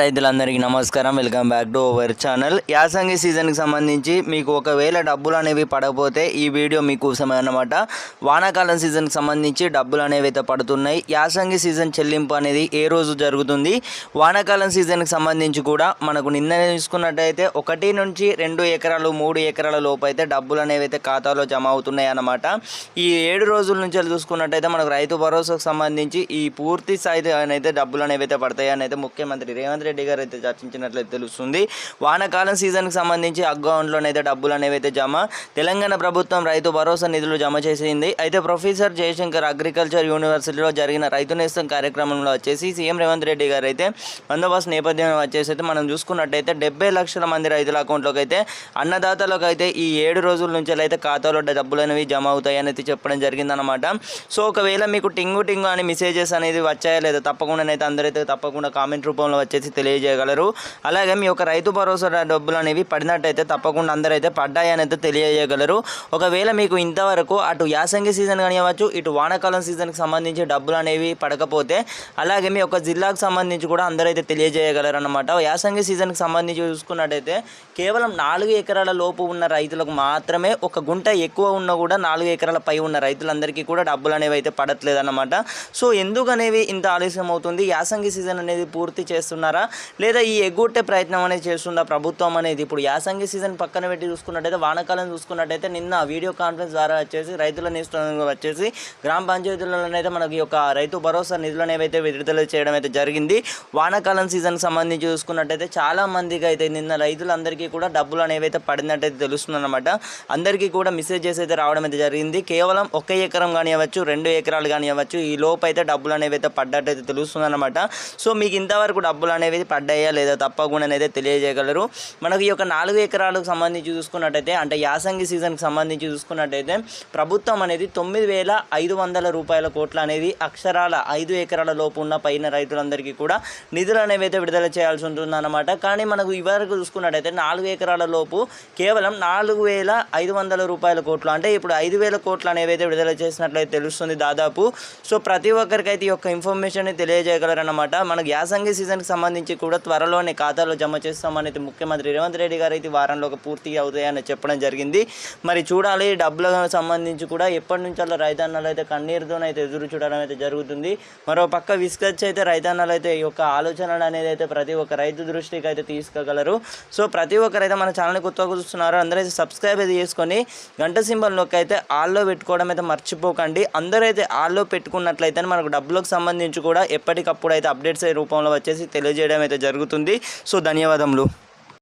రైతులందరికీ నమస్కారం. Welcome back to our channel యాసంగి సీజన్కి సంబంధించి మీకు ఒకవేళ డబ్బులు అనేవి పడకపోతే ఈ వీడియో మీకోసమే అన్నమాట. వానాకాలం సీజన్కి సంబంధించి డబ్బులు అనేవి అయితే పడుతున్నాయి. యాసంగి సీజన్ చెల్లింపు అనేది ఏ రోజు జరుగుతుంది? వానాకాలం సీజన్కి సంబంధించి కూడా మనకు నిన్న చూసుకున్నట్టయితే ఒకటి నుంచి రెండు ఎకరాలు మూడు ఎకరాల లోపు అయితే డబ్బులు అనేవి అయితే ఖాతాలో జమ అవుతున్నాయి అన్నమాట. ఈ ఏడు రోజుల నుంచి చూసుకున్నట్టయితే మనకు రైతు భరోసాకు సంబంధించి ఈ పూర్తి స్థాయి అయితే డబ్బులు అనేవి అయితే పడతాయి అని అయితే ముఖ్యమంత్రి రేవంత్ రెడ్డి గారు అయితే చర్చించినట్లయితే తెలుస్తుంది. వానాకాలం సీజన్కి సంబంధించి అకౌంట్లోనైతే డబ్బులు అనేవి అయితే జమ తెలంగాణ ప్రభుత్వం రైతు భరోసా నిధులు జమ చేసింది. అయితే ప్రొఫెసర్ జయశంకర్ అగ్రికల్చర్ యూనివర్సిటీలో జరిగిన రైతు నేస్తం కార్యక్రమంలో వచ్చేసి సీఎం రేవంత్ రెడ్డి గారు అయితే బందోబస్తు నేపథ్యం వచ్చేసి అయితే మనం చూసుకున్నట్టయితే డెబ్బై లక్షల మంది రైతుల అకౌంట్లోకి అయితే అన్నదాతలకు అయితే ఈ ఏడు రోజుల నుంచి అయితే ఖాతాలో డబ్బులు అనేవి జమ అవుతాయి అనేది చెప్పడం జరిగిందనమాట సో ఒకవేళ మీకు టింగు టింగు అని మెసేజెస్ అనేది వచ్చాయా లేదా తప్పకుండా అయితే అందరైతే తప్పకుండా కామెంట్ రూపంలో వచ్చేసి తెలియజేయగలరు. అలాగే మీ యొక్క రైతు భరోసా డబ్బులు అనేవి పడినట్టయితే తప్పకుండా అందరైతే పడ్డాయని అయితే తెలియజేయగలరు. ఒకవేళ మీకు ఇంతవరకు అటు యాసంగి సీజన్ కానివ్వచ్చు ఇటు వానాకాలం సీజన్కి సంబంధించి డబ్బులు అనేవి పడకపోతే అలాగే మీ యొక్క జిల్లాకు సంబంధించి కూడా అందరైతే తెలియజేయగలరు అనమాట యాసంగి సీజన్కి సంబంధించి చూసుకున్నట్టయితే కేవలం నాలుగు ఎకరాల లోపు ఉన్న రైతులకు మాత్రమే ఒక గుంట ఎక్కువ ఉన్నా కూడా నాలుగు ఎకరాల పై ఉన్న రైతులందరికీ కూడా డబ్బులు అనేవి అయితే పడట్లేదు అనమాట సో ఎందుకు అనేవి ఇంత ఆలస్యం అవుతుంది యాసంగి సీజన్ అనేది పూర్తి చేస్తున్నారు లేదా ఈ ఎగ్గొట్టే ప్రయత్నం అనేది చేస్తుందా ప్రభుత్వం అనేది? ఇప్పుడు యాసంగి సీజన్ పక్కన పెట్టి చూసుకున్నట్టయితే వానాకాలం చూసుకున్నట్టయితే నిన్న వీడియో కాన్ఫరెన్స్ ద్వారా వచ్చేసి రైతుల నిధులను వచ్చేసి గ్రామ పంచాయతీలలోనైతే మనకి ఒక యొక్క రైతు భరోసా నిధులను ఏవైతే విడుదల చేయడం అయితే జరిగింది వానాకాలం సీజన్కి సంబంధించి చూసుకున్నట్టయితే చాలా మందికి అయితే నిన్న రైతులందరికీ కూడా డబ్బులు అనేవి అయితే పడినట్టయితే తెలుస్తుందన్నమాట. అందరికీ కూడా మెసేజెస్ అయితే రావడం అయితే జరిగింది. కేవలం ఒక ఎకరం కానివ్వచ్చు రెండు ఎకరాలు కానివ్వచ్చు ఈ లోపు అయితే డబ్బులు అనేవి అయితే పడ్డట్టయితే తెలుస్తుందన్నమాట. సో మీకు ఇంతవరకు డబ్బులు అనేవి పడ్డాయా లేదా తప్పకుండా అయితే తెలియజేయగలరు. మనకి ఈ యొక్క నాలుగు ఎకరాలకు సంబంధించి చూసుకున్నట్టయితే అంటే యాసంగి సీజన్కి సంబంధించి చూసుకున్నట్టయితే ప్రభుత్వం అనేది తొమ్మిది వేల ఐదు వందల రూపాయల కోట్ల అనేది అక్షరాల ఐదు ఎకరాల లోపు ఉన్న పైన రైతులందరికీ కూడా నిధులు అనేవి అయితే విడుదల చేయాల్సి ఉంటుందన్నమాట. కానీ మనకు ఇవరకు చూసుకున్నట్టయితే నాలుగు ఎకరాల లోపు కేవలం నాలుగు వేల ఐదు వందల రూపాయల కోట్లు అంటే ఇప్పుడు ఐదు వేల కోట్లు అనేవి అయితే విడుదల చేసినట్లయితే తెలుస్తుంది దాదాపు. సో ప్రతి ఒక్కరికైతే ఈ యొక్క ఇన్ఫర్మేషన్ తెలియజేయగలరన్నమాట. మనకు యాసంగి సీజన్కి సంబంధించి కూడా త్వరలోనే ఖాతాలో జమ చేస్తామనేది ముఖ్యమంత్రి రేవంత్ రెడ్డి గారు అయితే వారంలో పూర్తి అవుతాయని చెప్పడం జరిగింది. మరి చూడాలి డబ్బులకు సంబంధించి కూడా ఎప్పటి నుంచో రైతన్నలు అయితే కన్నీరుతోనైతే ఎదురు చూడడం అయితే జరుగుతుంది. మరో పక్క విసుకొచ్చి అయితే రైతన్నలు అయితే ఈ యొక్క ఆలోచనలు అనేది అయితే ప్రతి ఒక్క రైతు దృష్టికి అయితే తీసుకోగలరు సో ప్రతి ఒక్కరైతే మన ఛానల్ని కొత్త చూస్తున్నారు అందరైతే సబ్స్క్రైబ్ అయితే చేసుకొని గంట సింబల్ నొక్క అయితే ఆల్లో పెట్టుకోవడం అయితే మర్చిపోకండి. అందరైతే ఆల్లో పెట్టుకున్నట్లయితే మనకు డబ్బులకు సంబంధించి కూడా ఎప్పటికప్పుడు అయితే అప్డేట్స్ రూపంలో వచ్చేసి తెలియజేయడం అయితే జరుగుతుంది. సో ధన్యవాదములు.